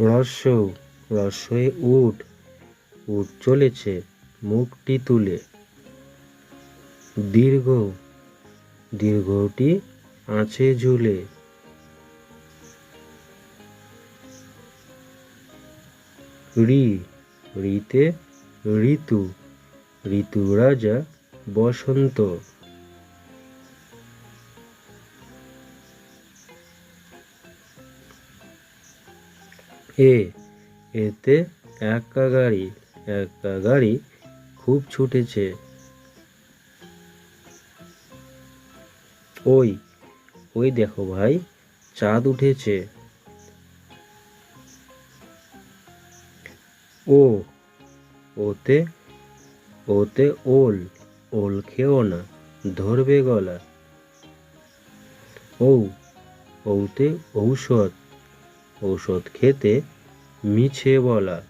রস্য রস্যই উঠ উঠ চলেছে মুখটি তুলে। দীর্ঘ, দীর্ঘটি আছে ঝুলে। ঋ ঋতে ঋতু ঋতু রাজা বসন্ত। এ, এতে একা গাড়ি একা গাড়ি খুব ছুটেছে। ওই ওই দেখো ভাই, চাঁদ উঠেছে। ও, ওতে ওতে ওল ওল খেও না, ধরবে গলা। ঔ ওতে ঔষধ। ঔষধ খেতে মিছে বলা।